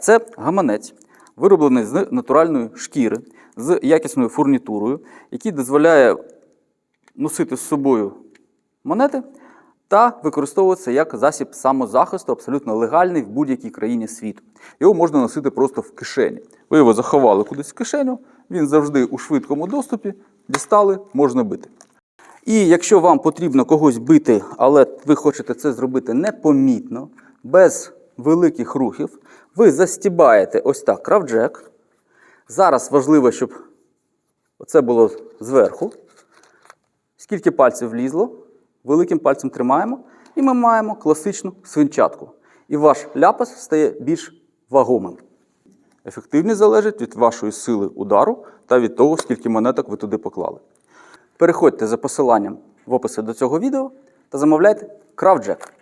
Це гаманець, вироблений з натуральної шкіри, з якісною фурнітурою, який дозволяє носити з собою монети та використовуватися як засіб самозахисту, абсолютно легальний в будь-якій країні світу. Його можна носити просто в кишені. Ви його заховали кудись в кишеню, він завжди у швидкому доступі, дістали, можна бити. І якщо вам потрібно когось бити, але ви хочете це зробити непомітно, без великих рухів, ви застібаєте ось так кравджек. Зараз важливо, щоб це було зверху. Скільки пальців влізло, великим пальцем тримаємо, і ми маємо класичну свинчатку. І ваш ляпас стає більш вагомим. Ефективність залежить від вашої сили удару та від того, скільки монеток ви туди поклали. Переходьте за посиланням в описі до цього відео та замовляйте кравджек.